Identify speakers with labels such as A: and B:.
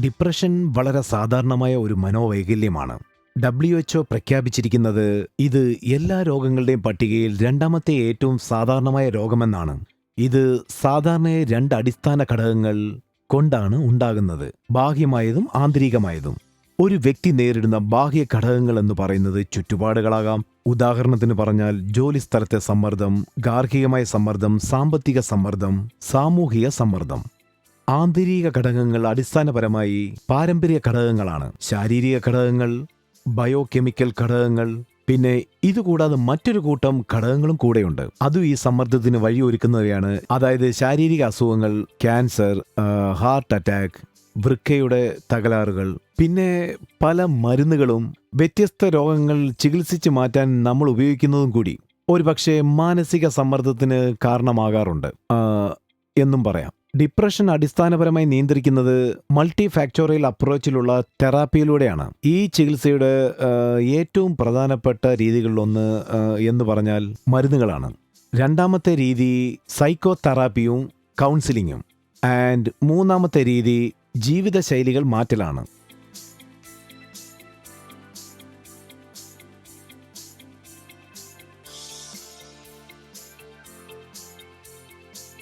A: Depression വളരെ സാധാരണമായ ഒരു മനോവൈകല്യമാണ്. ഡബ്ല്യു എച്ച്ഒ പ്രഖ്യാപിച്ചിരിക്കുന്നത് ഇത് എല്ലാ രോഗങ്ങളുടെയും പട്ടികയിൽ രണ്ടാമത്തെ ഏറ്റവും സാധാരണമായ രോഗമെന്നാണ്. ഇത് സാധാരണയായി രണ്ട് അടിസ്ഥാന ഘടകങ്ങൾ കൊണ്ടാണ് ഉണ്ടാകുന്നത്. ബാഹ്യമായതും ആന്തരികമായതും. ഒരു വ്യക്തി നേരിടുന്ന ബാഹ്യ ഘടകങ്ങൾ എന്ന് പറയുന്നത് ചുറ്റുപാടുകളാകാം. ഉദാഹരണത്തിന് പറഞ്ഞാൽ ജോലി സ്ഥലത്തെ സമ്മർദ്ദം ഗാർഹികമായ സമ്മർദ്ദം സാമ്പത്തിക സമ്മർദ്ദം സാമൂഹിക സമ്മർദ്ദം. ആന്തരിക ഘടകങ്ങൾ അടിസ്ഥാനപരമായി പാരമ്പര്യ ഘടകങ്ങളാണ്. ശാരീരിക ഘടകങ്ങൾ ബയോകെമിക്കൽ ഘടകങ്ങൾ പിന്നെ ഇതുകൂടാതെ മറ്റൊരു കൂട്ടം ഘടകങ്ങളും കൂടെയുണ്ട്. അതും ഈ സമ്മർദ്ദത്തിന് വഴിയൊരുക്കുന്നവയാണ്. അതായത് ശാരീരിക അസുഖങ്ങൾ ക്യാൻസർ ഹാർട്ട് അറ്റാക്ക് വൃക്കയുടെ തകരാറുകൾ പിന്നെ പല മരുന്നുകളും വ്യത്യസ്ത രോഗങ്ങൾ ചികിത്സിച്ച് മാറ്റാൻ നമ്മൾ ഉപയോഗിക്കുന്നതും കൂടി ഒരുപക്ഷെ മാനസിക സമ്മർദ്ദത്തിന് കാരണമാകാറുണ്ട്. എന്നും പറയാം. ഡിപ്രഷൻ അടിസ്ഥാനപരമായി നിയന്ത്രിക്കുന്നത് മൾട്ടി ഫാക്ടോറിയൽ അപ്രോച്ചിലുള്ള തെറാപ്പിയിലൂടെയാണ്. ഈ ചികിത്സയുടെ ഏറ്റവും പ്രധാനപ്പെട്ട രീതികളിലൊന്ന് എന്ന് പറഞ്ഞാൽ മരുന്നുകളാണ്. രണ്ടാമത്തെ രീതി സൈക്കോ തെറാപ്പിയും കൗൺസിലിങ്ങും ആൻഡ് മൂന്നാമത്തെ രീതി ജീവിതശൈലികൾ മാറ്റലാണ്.